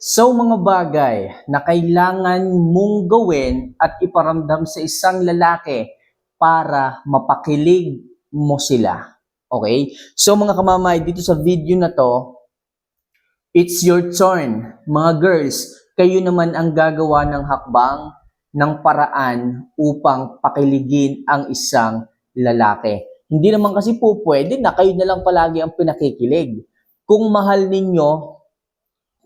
So mga bagay na kailangan mong gawin at iparamdam sa isang lalaki para mapakilig mo sila. Okay? So mga kamamay, dito sa video na to, it's your turn. Mga girls, kayo naman ang gagawa ng hakbang ng paraan upang pakiligin ang isang lalaki. Hindi naman kasi po pwede na kayo na lang palagi ang pinakikilig. Kung mahal ninyo,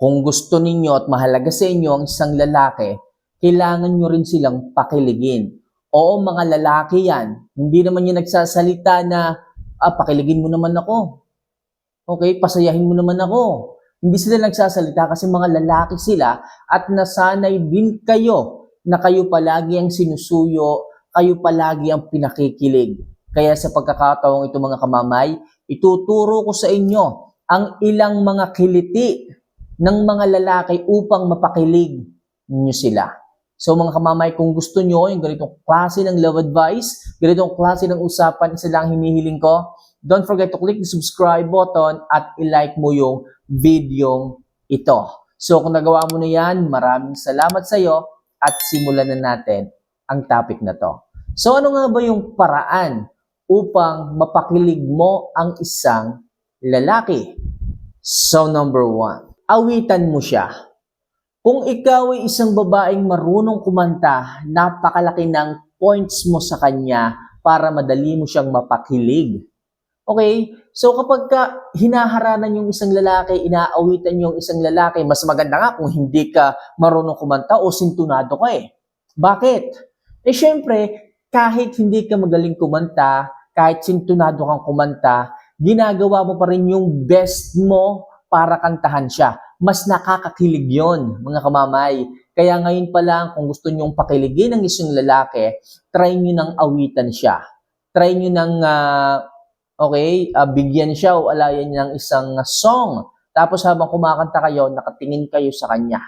kung gusto ninyo at mahalaga sa inyo ang isang lalaki, kailangan nyo rin silang pakiligin. Oo, mga lalaki yan. Hindi naman yung nagsasalita na, ah, pakiligin mo naman ako. Okay, pasayahin mo naman ako. Hindi sila nagsasalita kasi mga lalaki sila at nasanay din kayo na kayo palagi ang sinusuyo, kayo palagi ang pinakikilig. Kaya sa pagkakataong ito mga kamamay, ituturo ko sa inyo ang ilang mga kiliti ng mga lalaki upang mapakilig niyo sila. So mga kamamay, kung gusto nyo yung ganitong klase ng love advice, ganitong klase ng usapan, isa lang hinihiling ko, don't forget to click the subscribe button at i-like mo yung video ito. So kung nagawa mo na yan, maraming salamat sa iyo at simulan na natin ang topic na to. So ano nga ba yung paraan upang mapakilig mo ang isang lalaki? So number one, awitan mo siya. Kung ikaw ay isang babaeng marunong kumanta, napakalaki ng points mo sa kanya para madali mo siyang mapakilig. Okay? So kapag ka hinaharanan yung isang lalaki, inaawitan yung isang lalaki, mas maganda nga kung hindi ka marunong kumanta o sintunado ka eh. Bakit? Eh syempre, kahit hindi ka magaling kumanta, kahit sintunado kang kumanta, ginagawa mo pa rin yung best mo para kantahan siya. Mas nakakakilig yon mga kamamay. Kaya ngayon pa lang, kung gusto nyong pakiligin ng isang lalaki, try nyo nang awitan siya. Try nyo nang, ah, okay, ah, bigyan siya o alayan niya ng isang song. Tapos habang kumakanta kayo, nakatingin kayo sa kanya.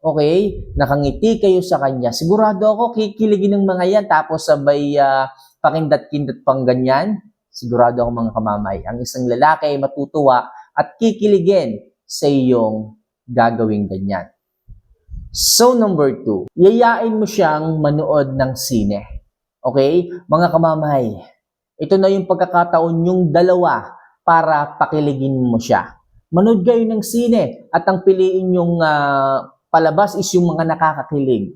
Okay? Nakangiti kayo sa kanya. Sigurado ako, kikiligin ng mga yan. Tapos sabay ah, pakindat-kindat pang ganyan. Sigurado ako mga kamamay. Ang isang lalaki ay matutuwa at kikiligin sa iyong gagawing ganyan. So number two, yayain mo siyang manood ng sine. Okay? Mga kamamay, ito na yung pagkakataon yung dalawa para pakiligin mo siya. Manood kayo ng sine at ang piliin yung ah, palabas is yung mga nakakakilig.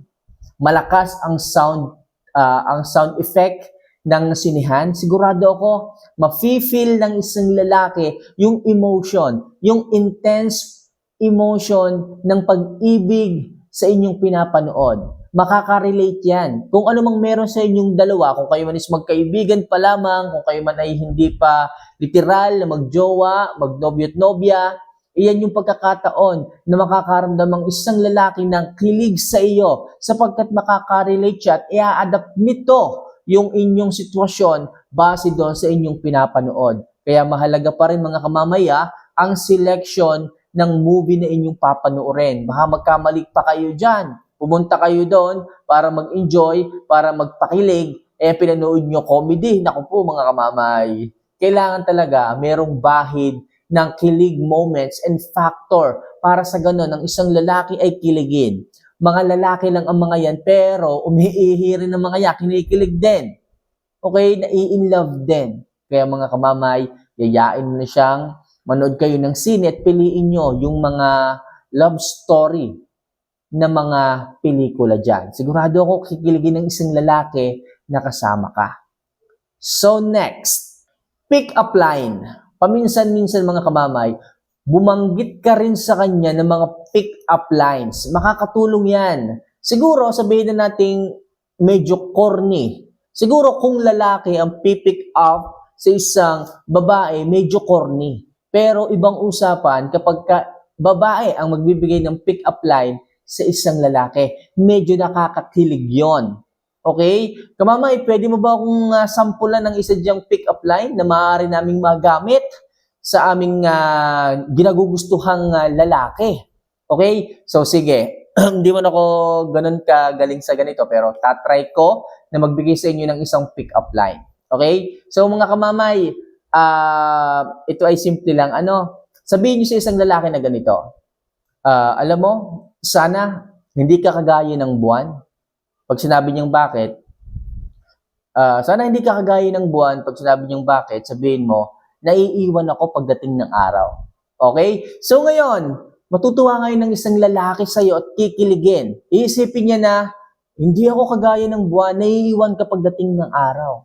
Malakas ang sound ah, ang sound effect ng sinihan, sigurado ako, mafe-feel ng isang lalaki yung emotion, yung intense emotion ng pag-ibig sa inyong pinapanood. Makaka-relate yan. Kung ano mang meron sa inyong dalawa, kung kayo man is magkaibigan pa lamang, kung kayo man ay hindi pa literal na magjowa, magnobyo at nobya, iyan yung pagkakataon na makakaramdam ang isang lalaki ng kilig sa iyo sapagkat makaka-relate siya at i-adapt nito yung inyong sitwasyon base doon sa inyong pinapanood. Kaya mahalaga pa rin mga kamamaya ang selection ng movie na inyong papanoorin. Baka magkamali pa kayo dyan. Pumunta kayo doon para mag-enjoy, para magpakilig, eh pinanood nyo comedy. Naku po mga kamamay. Kailangan talaga merong bahid ng kilig moments and factor para sa ganun ang isang lalaki ay kiligin. Mga lalaki lang ang mga yan, pero umiihi rin ng mga yan, kinikilig din. Okay, nai-in love din. Kaya mga kamamay, yayain mo na siyang manood kayo ng sine at piliin nyo yung mga love story na mga pelikula dyan. Sigurado ako kikiligin ng isang lalaki na kasama ka. So next, pick up line. Paminsan-minsan mga kamamay, bumanggit ka rin sa kanya ng mga pick up lines. Makakatulong yan. Siguro, sabihin na nating medyo corny. Siguro kung lalaki ang pipick up sa isang babae, medyo corny. Pero ibang usapan kapag ka babae ang magbibigay ng pick up line sa isang lalaki, medyo nakakakilig yon. Okay? Kamamay, pwede mo ba akong uh, sampulan ng isa diyang pick up line na maaari naming magamit sa aming uh, ginagugustuhang uh, lalaki? Okay? So sige, hindi man ako ganun kagaling sa ganito pero tatry ko na magbigay sa inyo ng isang pick up line. Okay? So mga kamamay, uh, ito ay simple lang. Ano? Sabihin niyo sa isang lalaki na ganito. Ah, alam mo, sana hindi ka kagaya ng buwan. Pag sinabi niyang bakit, ah, sana hindi ka kagaya ng buwan. Pag sinabi niyang bakit, sabihin mo, naiiwan ako pagdating ng araw. Okay? So ngayon, matutuwa ngayon ng isang lalaki sa'yo at kikiligin. Iisipin niya na, hindi ako kagaya ng buwan, naiiwan ka pagdating ng araw.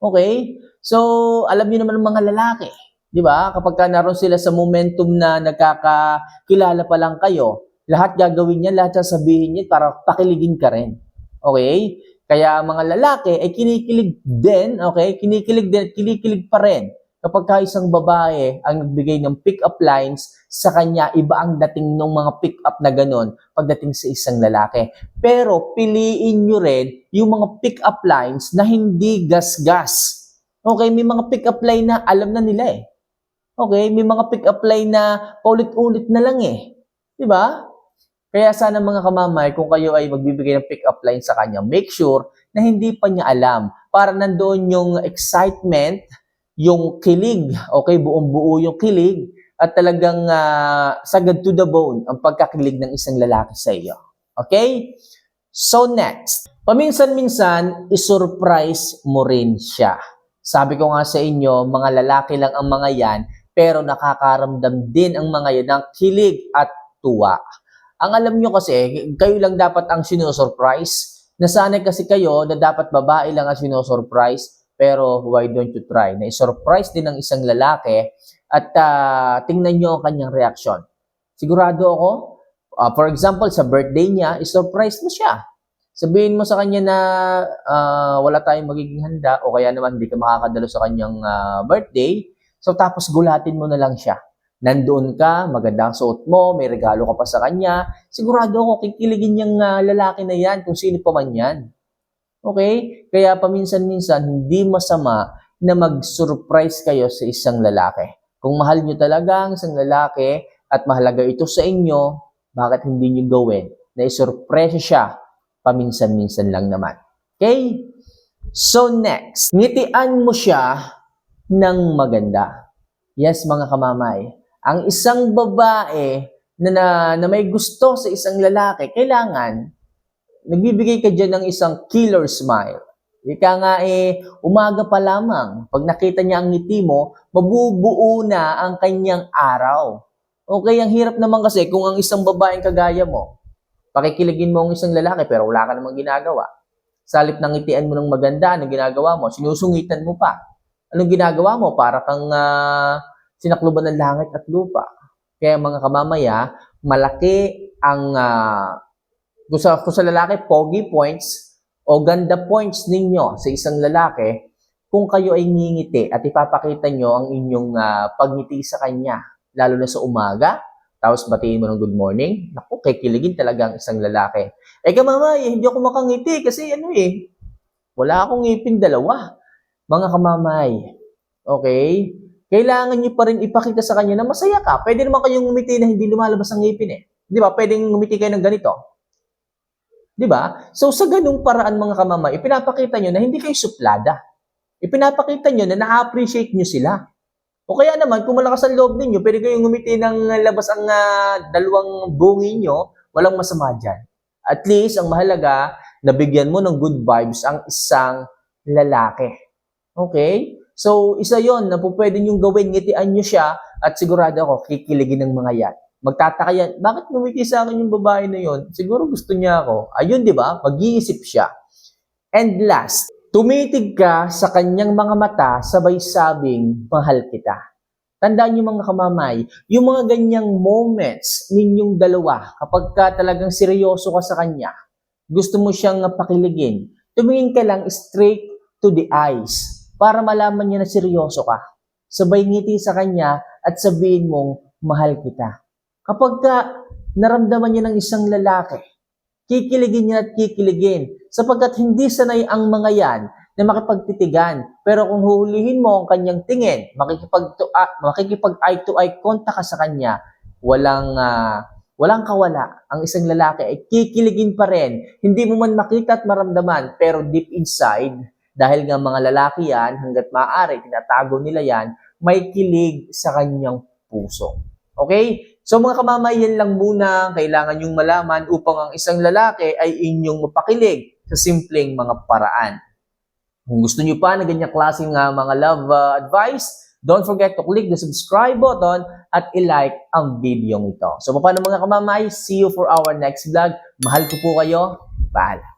Okay? So, alam niyo naman ng mga lalaki, di ba? Kapag ka naroon sila sa momentum na nagkakakilala pa lang kayo, lahat gagawin niya, lahat sasabihin niya para pakiligin ka rin. Okay? Kaya ang mga lalaki ay kinikilig din, okay? Kinikilig din, kinikilig pa rin. Kapag ka isang babae ang nagbigay ng pick-up lines, sa kanya, iba ang dating ng mga pick-up na ganon pagdating sa isang lalaki. Pero piliin nyo rin yung mga pick-up lines na hindi gas-gas. Okay, may mga pick-up line na alam na nila eh. Okay, may mga pick-up line na paulit-ulit na lang eh. Di ba? Kaya sana mga kamamay, kung kayo ay magbibigay ng pick-up line sa kanya, make sure na hindi pa niya alam para nandoon yung excitement, yung kilig, okay, buong buo yung kilig, at talagang ah, sagad to the bone ang pagkakilig ng isang lalaki sa iyo. Okay? So next, paminsan-minsan, isurprise mo rin siya. Sabi ko nga sa inyo, mga lalaki lang ang mga yan, pero nakakaramdam din ang mga yan ng kilig at tuwa. Ang alam nyo kasi, kayo lang dapat ang sinusurprise. Nasanay kasi kayo na dapat babae lang ang sinusurprise, pero why don't you try? Na isurprise din ng isang lalaki at ah, tingnan nyo ang kanyang reaksyon. Sigurado ako, ah, for example, sa birthday niya, isurprise mo siya. Sabihin mo sa kanya na ah, wala tayong magiging handa o kaya naman hindi ka makakadalo sa kanyang ah, birthday. So tapos gulatin mo na lang siya. Nandoon ka, maganda ang suot mo, may regalo ka pa sa kanya. Sigurado ako kikiligin niyang ah, lalaki na yan kung sino pa man yan. Okay? Kaya paminsan-minsan hindi masama na mag-surprise kayo sa isang lalaki. Kung mahal niyo talaga ang isang lalaki at mahalaga ito sa inyo, bakit hindi niyo gawin na isurpresa siya paminsan-minsan lang naman. Okay? So next, ngitian mo siya ng maganda. Yes, mga kamamay. Ang isang babae na, na, na may gusto sa isang lalaki, kailangan nagbibigay ka dyan ng isang killer smile. Ika nga eh, umaga pa lamang, pag nakita niya ang ngiti mo, mabubuo na ang kanyang araw. Okay, ang hirap naman kasi kung ang isang babaeng kagaya mo, pakikiligin mo ang isang lalaki pero wala ka namang ginagawa. Salip ng ngitian mo ng maganda, anong ginagawa mo? Sinusungitan mo pa. Anong ginagawa mo? Para kang ah, sinakluban ng langit at lupa. Kaya mga kamamaya, malaki ang ah, kung sa, kung sa lalaki, pogi points o ganda points ninyo sa isang lalaki kung kayo ay ngingiti at ipapakita nyo ang inyong ah, pagngiti sa kanya, lalo na sa umaga, tapos batiin mo ng good morning, naku, kikiligin talaga ang isang lalaki. Eh kamamay, hindi ako makangiti kasi ano eh, wala akong ngipin dalawa. Mga kamamay, okay? Kailangan nyo pa rin ipakita sa kanya na masaya ka. Pwede naman kayong ngumiti na hindi lumalabas ang ngipin eh. Di ba? Pwedeng ngumiti kayo ng ganito. Di ba? So sa ganung paraan mga kamamay, ipinapakita nyo na hindi kayo suplada. Ipinapakita nyo na na-appreciate nyo sila. O kaya naman, kung malakas ang loob ninyo, pwede kayong ngumiti ng labas ang ah, dalawang bungi nyo, walang masama dyan. At least, ang mahalaga, nabigyan mo ng good vibes ang isang lalaki. Okay? So, isa yon na po pwede nyo gawin, ngitian nyo siya, at sigurado ako, kikiligin ng mga yan. Magtataka yan, bakit ngumiti sa akin yung babae na yon? Siguro gusto niya ako. Ayun, di ba? Mag-iisip siya. And last, tumitig ka sa kanyang mga mata sabay sabing, mahal kita. Tandaan niyo mga kamamay, yung mga ganyang moments ninyong dalawa, kapag ka talagang seryoso ka sa kanya, gusto mo siyang pakiligin, tumingin ka lang straight to the eyes para malaman niya na seryoso ka. Sabay ngiti sa kanya at sabihin mong, mahal kita. Kapag ka naramdaman niya ng isang lalaki, kikiligin niya at kikiligin sapagkat hindi sanay ang mga yan na makipagtitigan. Pero kung huhulihin mo ang kanyang tingin, makikipag, ah, makikipag eye to eye contact ka sa kanya, walang ah, walang kawala. Ang isang lalaki ay kikiligin pa rin. Hindi mo man makita at maramdaman, pero deep inside, dahil nga mga lalaki yan, hanggat maaari, tinatago nila yan, may kilig sa kanyang puso. Okay? So mga kamamay, yan lang muna ang kailangan yung malaman upang ang isang lalaki ay inyong mapakilig sa simpleng mga paraan. Kung gusto nyo pa na ganyan klaseng nga mga love uh, advice, don't forget to click the subscribe button at i-like ang video ito. So paano mga kamamay, see you for our next vlog. Mahal ko po kayo. Paalam.